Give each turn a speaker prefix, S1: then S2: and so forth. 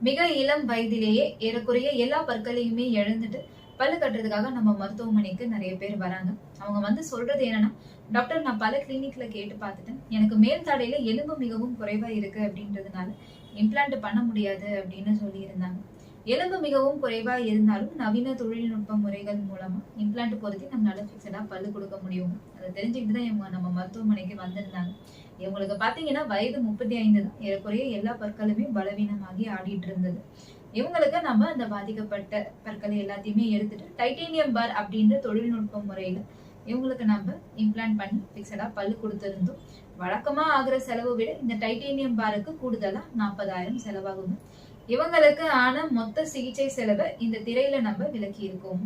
S1: மிக இளம் வயதிலேயே ஏறக்குறைய எல்லா பற்களையுமே இழந்துட்டு பல்லு கட்டுறதுக்காக நம்ம மருத்துவமனைக்கு நிறைய பேர் வராங்க. அவங்க வந்து சொல்றது என்னன்னா டாக்டர் நான் பல கிளினிக்ல கேட்டு பார்த்துட்டேன். எனக்கு மேல் தடையில எலும்பு மிகவும் குறைவா இருக்கு அப்படின்றதுனால இம்ப்ளான்ட் பண்ண முடியாது அப்படின்னு சொல்லி இருந்தாங்க எலும்பு மிகவும் குறைவா இருந்தாலும் நவீன தொழில்நுட்ப முறைகள் மூலமா இம்ப்ளான்ட் பொருத்தி நம்மளால ஃபிக்ஸடா பல்லு கொடுக்க முடியும். அதை தெரிஞ்சுக்கிட்டு தான் இவங்க நம்ம மருத்துவமனைக்கு வந்திருந்தாங்க. இவங்களுக்கு பாத்தீங்கன்னா வயது முப்பத்தி ஐந்து தான். ஏறக்குறைய எல்லா பற்களுமே பலவீனமாகி ஆடிட்டு இருந்தது. இவங்களுக்கு நம்ம அந்த பாதிக்கப்பட்ட பற்களை எல்லாத்தையுமே எடுத்துட்டு டைட்டேனியம் பார் அப்படின்ற தொழில்நுட்ப முறையில இவங்களுக்கு நம்ம இம்ப்ளான்ட் பண்ணி ஃபிக்ஸடா பல்லு கொடுத்திருந்தோம். வழக்கமா ஆகுற செலவு விட இந்த டைட்டேனியம் பாருக்கு கூடுதலா நாற்பதாயிரம் செலவாகும் இவங்களுக்கு ஆன மொத்த சிகிச்சை செலவை இந்த திரையில நம்ம விளக்கி இருக்கோம்